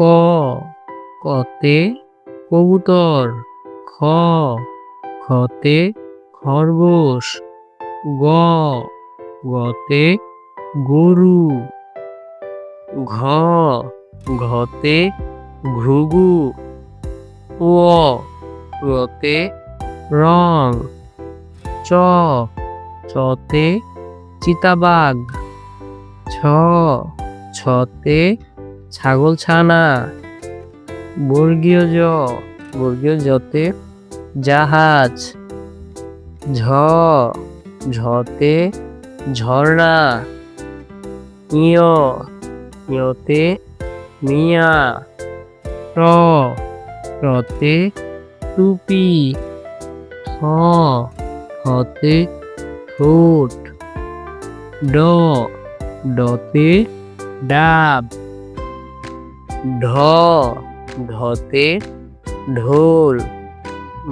ক, কতে কবুতর, খ, খতে খরগোশ, গ, গতে গরু, ঘ, ঘতে ঘুঘু, ও রং, চ, চতে চিতাবাঘ, ছ, ছতে ছাগলছানা বর্গীয় জ, বর্গীয় জতে জাহাজ, ঝ, ঝতে ঝর্ণা ইয় ইয়তে মিয়া, র, রতে টুপি থ থতে ঠোঁট, ড, ডতে ডাব। ঢ ঢতে ঢোল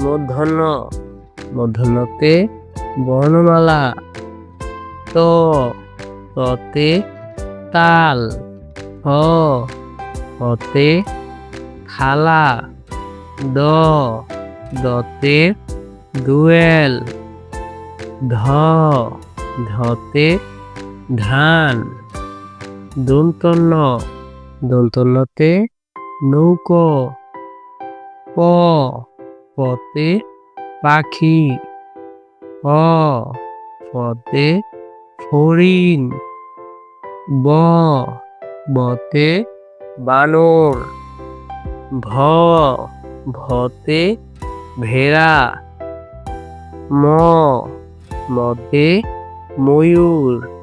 মূর্ধন্য মূর্ধন্যতে বর্ণমালা, ত, ততে তাল, হ, হতে থালা, দ, দতে দুয়েল, ধ, ধতে ধান, দন্তন্য দন্তন্যতে নৌকো। প পতে পাখি। প পতে ফড়িং ব, বতে বানর। ভ, ভতে ভেড়া। ম, মতে ময়ূর।